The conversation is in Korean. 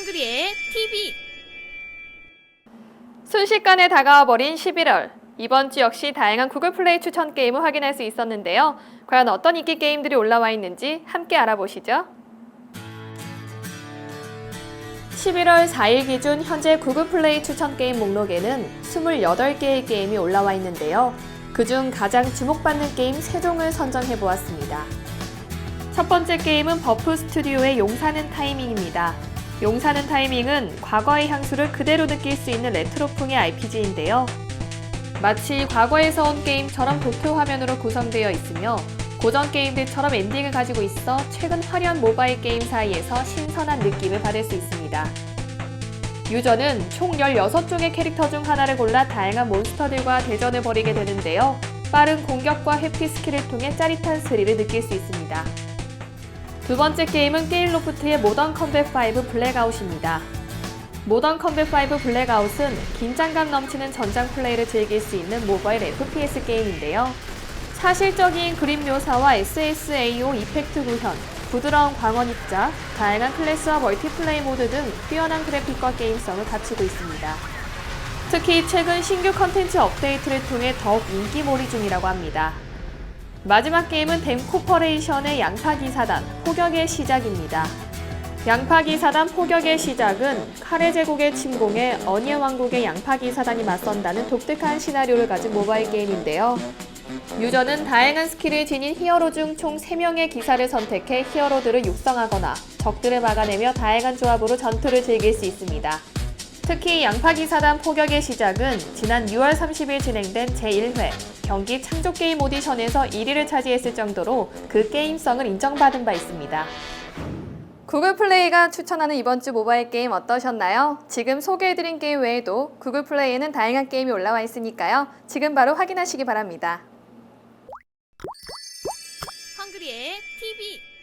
헝그리의 TV 순식간에 다가와 버린 11월. 이번 주 역시 다양한 구글 플레이 추천 게임을 확인할 수 있었는데요. 과연 어떤 인기 게임들이 올라와 있는지 함께 알아보시죠. 11월 4일 기준 현재 구글 플레이 추천 게임 목록에는 28개의 게임이 올라와 있는데요. 그중 가장 주목받는 게임 3종을 선정해 보았습니다. 첫 번째 게임은 버프 스튜디오의 용사는 타이밍입니다. 용사는 타이밍은 과거의 향수를 그대로 느낄 수 있는 레트로풍의 RPG인데요. 마치 과거에서 온 게임처럼 도표 화면으로 구성되어 있으며 고전 게임들처럼 엔딩을 가지고 있어 최근 화려한 모바일 게임 사이에서 신선한 느낌을 받을 수 있습니다. 유저는 총 16종의 캐릭터 중 하나를 골라 다양한 몬스터들과 대전을 벌이게 되는데요. 빠른 공격과 회피 스킬을 통해 짜릿한 스릴을 느낄 수 있습니다. 두 번째 게임은 게일로프트의 모던 컴뱃 5 블랙아웃입니다. 모던 컴뱃 5 블랙아웃은 긴장감 넘치는 전장 플레이를 즐길 수 있는 모바일 FPS 게임인데요. 사실적인 그림 묘사와 SSAO 이펙트 구현, 부드러운 광원 입자, 다양한 클래스와 멀티플레이 모드 등 뛰어난 그래픽과 게임성을 갖추고 있습니다. 특히 최근 신규 컨텐츠 업데이트를 통해 더욱 인기몰이 중이라고 합니다. 마지막 게임은 댐 코퍼레이션의 양파기 사단 포격의 시작입니다. 양파기 사단 포격의 시작은 카레 제국의 침공에 어니의 왕국의 양파기 사단이 맞선다는 독특한 시나리오를 가진 모바일 게임인데요. 유저는 다양한 스킬을 지닌 히어로 중 총 3명의 기사를 선택해 히어로들을 육성하거나 적들을 막아내며 다양한 조합으로 전투를 즐길 수 있습니다. 특히 양파기 사단 포격의 시작은 지난 6월 30일 진행된 제1회 경기 창조게임 오디션에서 1위를 차지했을 정도로 그 게임성을 인정받은 바 있습니다. 구글 플레이가 추천하는 이번 주 모바일 게임 어떠셨나요? 지금 소개해드린 게임 외에도 구글 플레이에는 다양한 게임이 올라와 있으니까요. 지금 바로 확인하시기 바랍니다. 헝그리의 TV